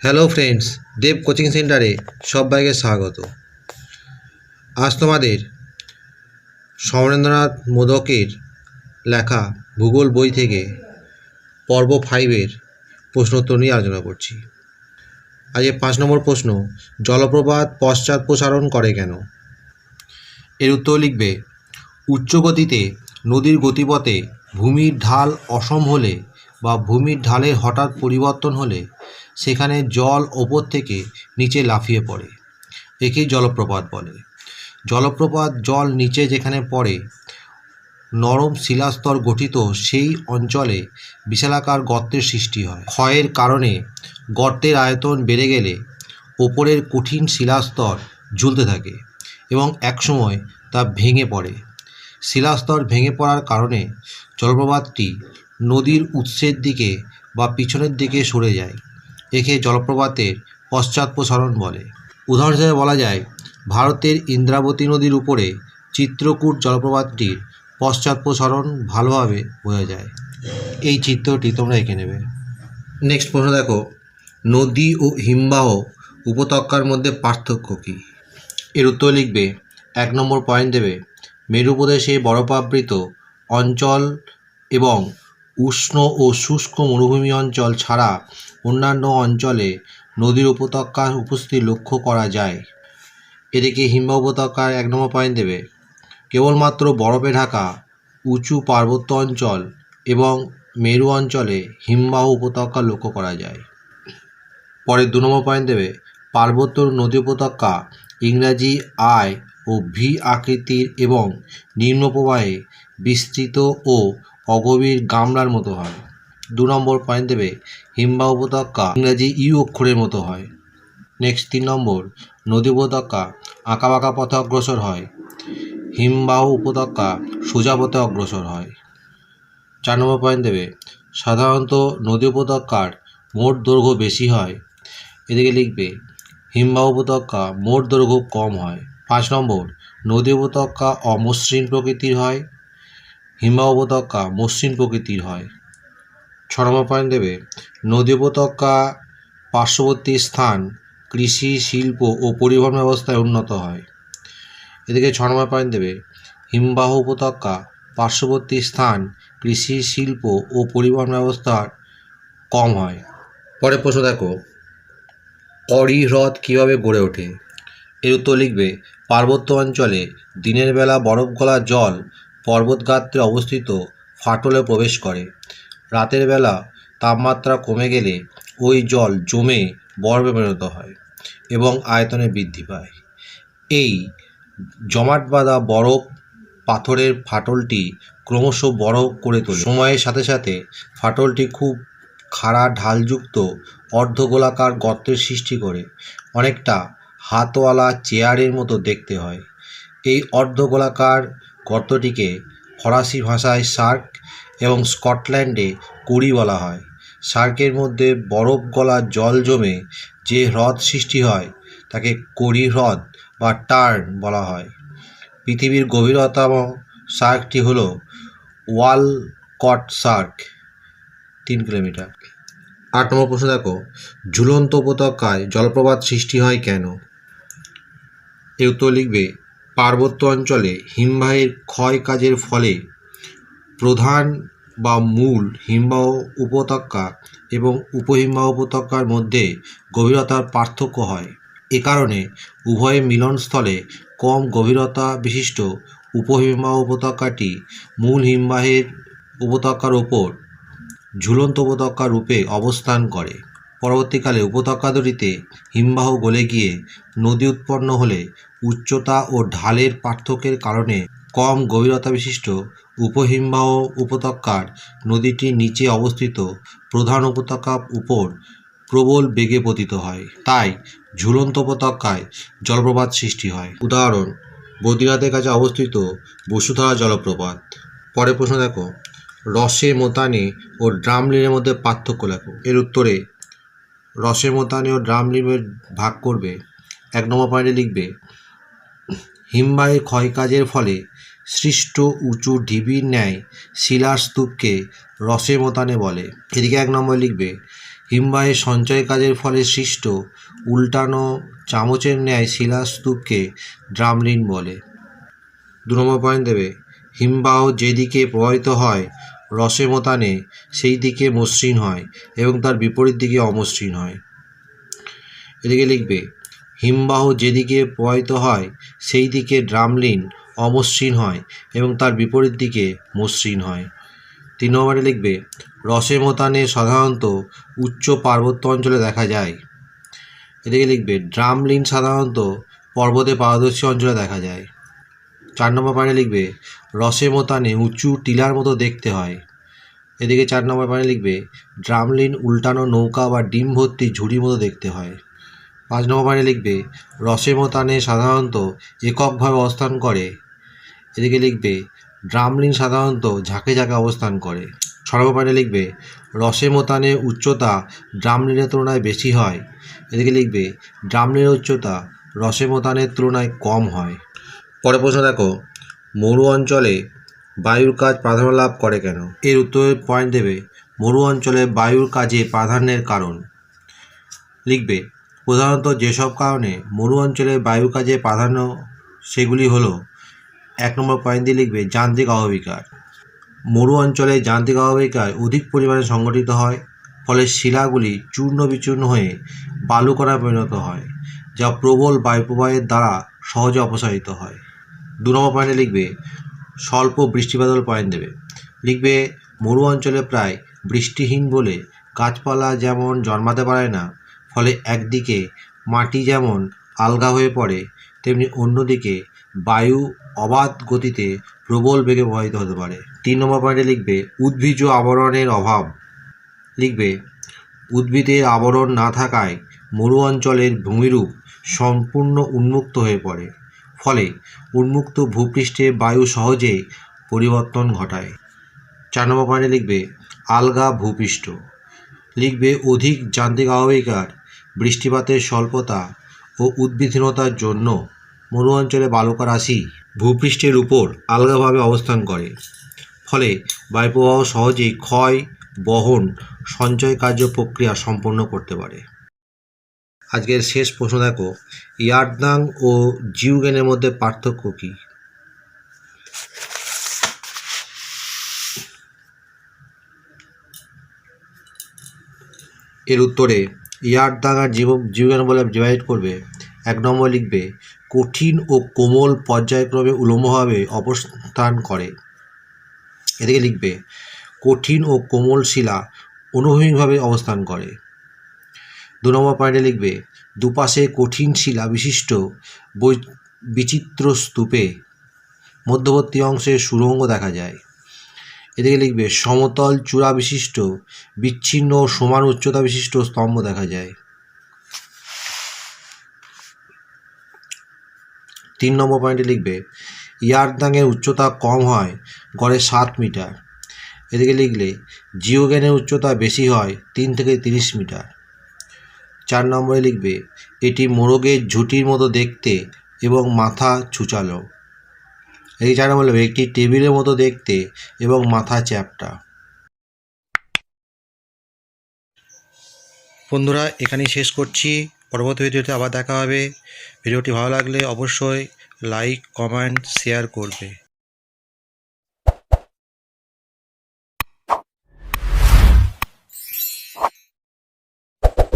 Hello friends দেব coaching সেন্টারে সবাইকে স্বাগত। আজ তোমাদের সমরেন্দ্রনাথ মোদকের লেখা ভূগোল বই থেকে পর্ব ফাইভের প্রশ্নোত্তর নিয়ে আলোচনা করছি। আজকে পাঁচ নম্বর প্রশ্ন, জলপ্রপাত পশ্চাৎ প্রসারণ করে কেন? এর উত্তর লিখবে উচ্চ গতিতে নদীর গতিপথে ভূমির ঢাল অসম হলে বা ভূমির ঢালের হঠাৎ পরিবর্তন হলে সেখানে জল ওপর থেকে নিচে লাফিয়ে পড়ে। একেই জলপ্রপাত বলে। জলপ্রপাত জল নিচে যেখানে পড়ে, নরম শিলাস্তর গঠিত সেই অঞ্চলে বিশালাকার গর্তের সৃষ্টি হয়। ক্ষয়ের কারণে গর্তের আয়তন বেড়ে গেলে ওপরের কঠিন শিলাস্তর ঝুলতে থাকে এবং একসময় তা ভেঙে পড়ে। শিলাস্তর ভেঙে পড়ার কারণে জলপ্রপাতটি নদীর উৎসের দিকে বা পিছনের দিকে সরে যায়। একে জলপ্রপাতের পশ্চাৎপসরণ বলে। উদাহরণ হিসেবে বলা যায়, ভারতের ইন্দ্রাবতী নদীর উপরে চিত্রকূট জলপ্রপাতটির পশ্চাৎপসরণ ভালোভাবে বোঝা যায়। এই চিত্রটি তোমরা এঁকে নেবে। নেক্সট প্রশ্ন দেখো, নদী ও হিমবাহ উপত্যকার মধ্যে পার্থক্য কী? এর উত্তর লিখবে, এক নম্বর পয়েন্ট দেবে মেরু প্রদেশে বরফাবৃত অঞ্চল এবং উষ্ণ ও শুষ্ক মরুভূমি অঞ্চল ছাড়া অন্যান্য অঞ্চলে নদীর উপত্যকার উপস্থিতি লক্ষ্য করা যায়। এদিকে হিমবাহ উপত্যকার এক নম্বর পয়েন্ট দেবে। কেবলমাত্র বরফে ঢাকা, উঁচু পার্বত্য অঞ্চল এবং মেরু অঞ্চলে হিমবাহ উপত্যকা লক্ষ্য করা যায়। পরে দু নম্বর পয়েন্ট দেবে, পার্বত্য নদী উপত্যকা ইংরাজি আয় ও ভি আকৃতির এবং নিম্ন প্রবাহে বিস্তৃত ও অগভীর গামলার মতো হয়। দু নম্বর পয়েন্ট দেবে হিমবাহ উপত্যকা ইংরাজি ইউ অক্ষরের মতো হয়। নেক্সট তিন নম্বর নদী উপত্যকা আঁকাবাঁকা পথে অগ্রসর হয়। হিমবাহ উপত্যকা, সোজা পথে অগ্রসর হয়। চার নম্বর পয়েন্ট দেবে, সাধারণত নদী উপত্যকার মোট দৈর্ঘ্য বেশি হয়। এদিকে লিখবে, হিমবাহ উপত্যকা মোট দৈর্ঘ্য কম হয়। পাঁচ নম্বর নদী উপত্যকা অমসৃণ প্রকৃতির হয়। হিমবাহ উপত্যকা মসৃণ প্রকৃতির হয়। ছ নম্বর পয়েন্ট দেবে নদী উপত্যকা পার্শ্ববর্তী স্থান কৃষি, শিল্প ও পরিবহন ব্যবস্থায় উন্নত হয়। এদিকে ছ নম্বর পয়েন্ট দেবে হিমবাহ উপত্যকা পার্শ্ববর্তী স্থান কৃষি, শিল্প ও পরিবহন ব্যবস্থার কম হয়। পরে প্রশ্ন দেখো অরি হ্রদ কীভাবে গড়ে ওঠে? এর উত্তর লিখবে, পার্বত্য অঞ্চলে দিনের বেলা বরফ গলা জল পর্বতগাত্রে অবস্থিত ফাটলে প্রবেশ করে। রাতের বেলা তাপমাত্রা কমে গেলে ওই জল জমে বরফে পরিণত হয় এবং আয়তনে বৃদ্ধি পায়। এই জমাট বাঁধা বরফ পাথরের ফাটলটি ক্রমশ বড় করে তোলে। সময়ের সাথে সাথে ফাটলটি খুব খাড়া ঢালযুক্ত অর্ধগোলাকার গর্তের সৃষ্টি করে। অনেকটা হাতওয়ালা চেয়ারের মতো দেখতে হয়। এই অর্ধগোলাকার গর্তটিকে ফরাসি ভাষায় সার্ক এবং স্কটল্যান্ডে কুড়ি বলা হয়। সার্কের মধ্যে বরফ গলা জল জমে যে হ্রদ সৃষ্টি হয়, তাকে কড়ি হ্রদ বা টার্ন বলা হয়। পৃথিবীর গভীরতম সার্কটি হল ওয়াল কট সার্ক, তিন কিলোমিটার। আট নম্বর প্রশ্ন দেখো, ঝুলন্ত উপত্যকায় জলপ্রপাত সৃষ্টি হয় কেন? এর উত্তর লিখবে পার্বত্য অঞ্চলে হিমবাহের ক্ষয় কাজের ফলে প্রধান বা মূল হিমবাহ উপত্যকা এবং উপহিমবাহ উপত্যকার মধ্যে গভীরতার পার্থক্য হয়। এ কারণে উভয় মিলনস্থলে কম গভীরতা বিশিষ্ট উপহিমবাহ উপত্যকাটি মূল হিমবাহের উপত্যকার ওপর ঝুলন্ত উপত্যকা রূপে অবস্থান করে। পরবর্তীকালে উপত্যকা দুটিতে হিমবাহ গলে গিয়ে নদী উৎপন্ন হলে উচ্চতা ও ঢালের পার্থক্যের কারণে কম গভীরতা বিশিষ্ট উপহিমবাহ উপত্যকার নদীটির নিচে অবস্থিত প্রধান উপত্যকার উপর প্রবল বেগে পতিত হয়। তাই ঝুলন্ত উপত্যকায় জলপ্রপাত সৃষ্টি হয়। উদাহরণ বদ্রীনাথের কাছে অবস্থিত বসুধারা জলপ্রপাত। পরে প্রশ্ন দেখো, রসে মোতানে ও ড্রামলিনের মধ্যে পার্থক্য লেখো। এর উত্তরে রসে মোতানে ও ড্রাম ড্রামলিনের ভাগ করবে, এক নম্বর পয়েন্টে লিখবে, হিমবাহের ক্ষয়কাজের ফলে সৃষ্ট উঁচু ঢিবির ন্যায় শিলার স্তূপকে রসে মতানে বলে। এদিকে এক নম্বর লিখবে, হিমবাহের সঞ্চয় কাজের ফলে সৃষ্ট উল্টানো চামচের ন্যায় শিলার শিলাস্তূপকে ড্রামলিন বলে। দু নম্বর পয়েন্ট দেবে, হিমবাহ যেদিকে প্রবাহিত হয় রসে মতানে সেই দিকে মসৃণ হয় এবং তার বিপরীত দিকে অমসৃণ হয়। এদিকে লিখবে, হিমবাহ যেদিকে প্রবাহিত হয়, সেই দিকে ড্রামলিন অমসৃণ হয় এবং তার বিপরীত দিকে মসৃণ হয়। তিন নম্বরে লিখবে রসে মতানে সাধারণত উচ্চ পার্বত্য অঞ্চলে দেখা যায়। এদিকে লিখবে, ড্রামলিন সাধারণত পর্বতে পারদর্শী অঞ্চলে দেখা যায়। চার নম্বর পয়েন্টে লিখবে, রসে মোতানে উঁচু টিলার মতো দেখতে হয়। এদিকে চার নম্বর পয়েন্টে লিখবে, ড্রামলিন উল্টানো নৌকা বা ডিম ভর্তি ঝুড়ির মতো দেখতে হয়। পাঁচ নম্বর পয়েন্টে লিখবে, রসে মোতানে সাধারণত এককভাবে অবস্থান করে। এদিকে লিখবে, ড্রামলিন সাধারণত ঝাঁকে ঝাঁকে অবস্থান করে। পয়েন্টে লিখবে, রসে মোতানে উচ্চতা ড্রামলিনের তুলনায় বেশি হয়। এদিকে লিখবে, ড্রামলিনের উচ্চতা রসে মোতানের তুলনায় কম হয়। পরের প্রশ্ন দেখো, মরু অঞ্চলে বায়ুর কাজ প্রাধান্য লাভ করে কেন? এর উত্তরের পয়েন্ট দেবে, মরু অঞ্চলে বায়ুর কাজে প্রাধান্যের কারণ। লিখবে, প্রধানত যেসব কারণে মরু অঞ্চলে বায়ু কাজে প্রাধান্য, সেগুলি হলো, এক নম্বর পয়েন্ট দিয়ে লিখবে, যান্ত্রিক অববিকার মরু অঞ্চলে যান্ত্রিক অববিকার অধিক পরিমাণে সংগঠিত হয়, ফলে শিলাগুলি চূর্ণ বিচূর্ণ হয়ে বালুকণায় পরিণত হয়, যা প্রবল বায়ুপ্রবাহের দ্বারা সহজে অপসারিত হয়। দু নম্বর পয়েন্টে লিখবে, স্বল্প বৃষ্টিপাতল পয়েন্ট দেবে। লিখবে, মরু অঞ্চলে প্রায় বৃষ্টিহীন বলে গাছপালা যেমন জন্মাতে পারে না, ফলে একদিকে মাটি যেমন আলগা হয়ে পড়ে, তেমনি অন্যদিকে বায়ু অবাধ গতিতে প্রবল বেগে প্রবাহিত হতে পারে। তিন নম্বর পয়েন্টে লিখবে, উদ্ভিজ আবরণের অভাব। লিখবে, উদ্ভিদের আবরণ না থাকায় মরু অঞ্চলের ভূমিরূপ সম্পূর্ণ উন্মুক্ত হয়ে পড়ে। ফলে উন্মুক্ত ভূপৃষ্ঠে বায়ু সহজে পরিবর্তন ঘটায়। চার নম্বর পয়েন্টে লিখবে, আলগা ভূপৃষ্ঠ। লিখবে, অধিক যান্ত্রিক আবহিকার বৃষ্টিপাতের স্বল্পতা ও উদ্বিধীনতার জন্য মরু অঞ্চলে বালুকা রাশি ভূপৃষ্ঠের উপর আলগাভাবে অবস্থান করে। ফলে বায়ুপ্রবাহ সহজেই ক্ষয়, বহন সঞ্চয় কার্য প্রক্রিয়া সম্পন্ন করতে পারে। আজকের শেষ প্রশ্ন দেখো ইয়ারদাং ও জিউগেনের মধ্যে পার্থক্য কী? এর উত্তরে ইয়ারদাং আর জীব জিউগেন বলে ডিভাইড করবে, এক নম্বর লিখবে, কঠিন ও কোমল পর্যায়ক্রমে উলম্বভাবে অবস্থান করে। এদিকে লিখবে, কঠিন ও কোমল শিলা অনুভূমিকভাবে অবস্থান করে। দু নম্বর পয়েন্টে লিখবে, দুপাশে কঠিন শিলা বিশিষ্ট বিচিত্র স্তূপে। মধ্যবর্তী অংশে সুরঙ্গ দেখা যায়। এদিকে লিখবে, সমতল চূড়া বিশিষ্ট, বিচ্ছিন্ন সমান উচ্চতা বিশিষ্ট স্তম্ভ দেখা যায়। তিন নম্বর পয়েন্টে লিখবে ইয়ারদাংয়ের উচ্চতা কম হয়, গড়ে সাত মিটার। এদিকে লিখলে জিওগ্যানের উচ্চতা বেশি হয়, তিন থেকে তিরিশ মিটার। চার নম্বরে লিখবে, এটি মোরগের ঝুঁটির মতো দেখতে এবং মাথা ছুচালো। এই চার নম্বর লিখবে, একটি টেবিলের মতো দেখতে এবং মাথা চ্যাপটা। বন্ধুরা, এখানেই শেষ করছি। পরবর্তী ভিডিওতে আবার দেখা হবে। ভিডিওটি ভালো লাগলে অবশ্যই লাইক, কমেন্ট, শেয়ার করবে।